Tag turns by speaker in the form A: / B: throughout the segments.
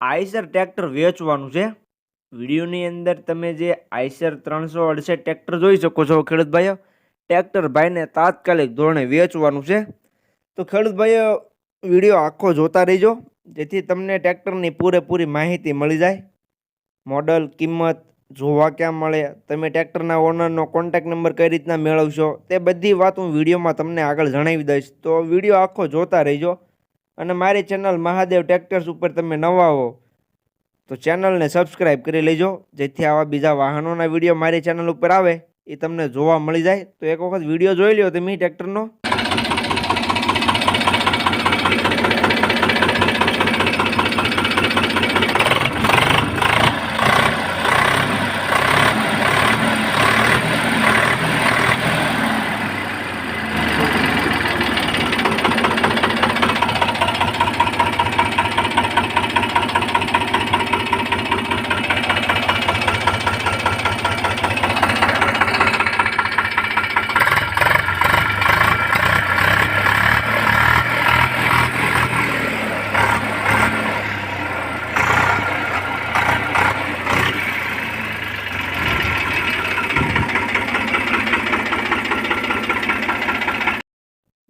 A: Eicher tractor વેચવાનું છે. વિડીયોની અંદર તમે જે આઈસર ત્રણસો અડસઠ ટ્રેક્ટર જોઈ શકો છો ખેડૂત ભાઈઓ ભાઈને તાત્કાલિક ધોરણે વેચવાનું છે. તો ખેડૂત ભાઈઓ વીડિયો આખો જોતા રહીજો, જેથી તમને ટ્રેક્ટરની પૂરેપૂરી માહિતી મળી જાય. મોડલ, કિંમત જોવા ક્યાં મળે, તમે ટ્રેક્ટરના ઓનરનો કોન્ટેક્ટ નંબર કઈ રીતના મેળવશો, તે બધી વાત હું વિડીયોમાં તમને આગળ જણાવી દઈશ. તો વીડિયો આખો જોતા રહીજો. અને મારી ચેનલ મહાદેવ ટ્રેક્ટર્સ ઉપર તમે નવા હો, તો ચેનલને સબસ્ક્રાઈબ કરી લેજો, જેથી આવા બીજા વાહનોના વીડિયો મારી ચેનલ ઉપર આવે, એ તમને જોવા મળી જાય. તો એક વખત વીડિયો જોઈ લ્યો તમે ટ્રેક્ટરનો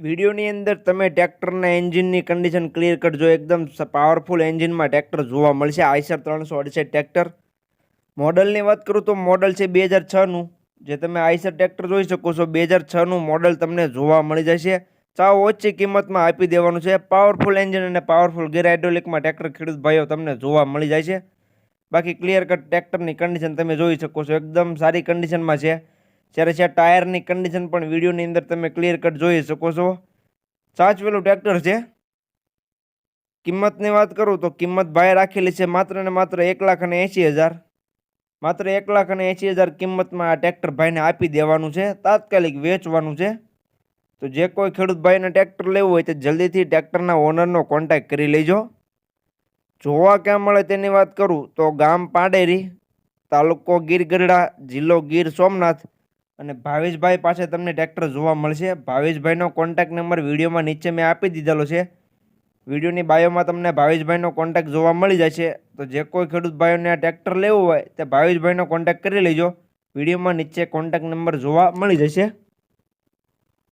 A: વિડીયોની અંદર તમે ટ્રેક્ટરના એન્જિનની કન્ડિશન ક્લિયર કટ જો એકદમ પાવરફુલ એન્જિનમાં ટ્રેક્ટર જોવા મળશે. આઈસર ત્રણસો અડસઠ ટ્રેક્ટર. મોડલની વાત કરું તો મોડલ છે બે હજાર છનું જે તમે આઈસર ટ્રેક્ટર જોઈ શકો છો. બે હજાર છનું મોડલ તમને જોવા મળી જશે. સાવ ઓછી કિંમતમાં આપી દેવાનું છે. પાવરફુલ એન્જિન અને પાવરફુલ ગેર હાઇડ્રોલિકમાં ટ્રેક્ટર ખેડૂત ભાઈઓ તમને જોવા મળી જાય છે. બાકી ક્લિયર કટ ટ્રેક્ટરની કન્ડિશન તમે જોઈ શકો છો. એકદમ સારી કન્ડિશનમાં છે. જ્યારે છે ટાયરની કન્ડિશન પણ વિડીયોની અંદર તમે ક્લિયર કટ જોઈ શકો છો. સાચવેલું ટ્રેક્ટર છે. કિંમતની વાત કરું તો કિંમત ભાઈ રાખેલી છે માત્ર ને માત્ર એક લાખ અને એંશી હજાર. માત્ર એક લાખ અને એંશી હજાર કિંમતમાં આ ટ્રેક્ટર ભાઈને આપી દેવાનું છે, તાત્કાલિક વેચવાનું છે. તો જે કોઈ ખેડૂત ભાઈને ટ્રેક્ટર લેવું હોય તે જલ્દીથી ટ્રેક્ટરના ઓનરનો કોન્ટેક્ટ કરી લેજો. જોવા ક્યાં મળે તેની વાત કરું તો ગામ પાંડેરી, તાલુકો ગીર ગઢડા, જિલ્લો ગીર સોમનાથ અને ભાવેશભાઈ પાસે તમને ટ્રેક્ટર જોવા મળશે. ભાવેશભાઈનો કોન્ટેક નંબર વિડીયોમાં નીચે મેં આપી દીધેલો છે. વિડીયોની બાયોમાં તમને ભાવેશભાઈનો કોન્ટેક્ટ જોવા મળી જશે. તો જે કોઈ ખેડૂત ભાઈઓને આ ટ્રેક્ટર લેવું હોય, તે ભાવેશભાઈનો કોન્ટેક્ટ કરી લેજો. વિડીયોમાં નીચે કોન્ટેક્ટ નંબર જોવા મળી જશે.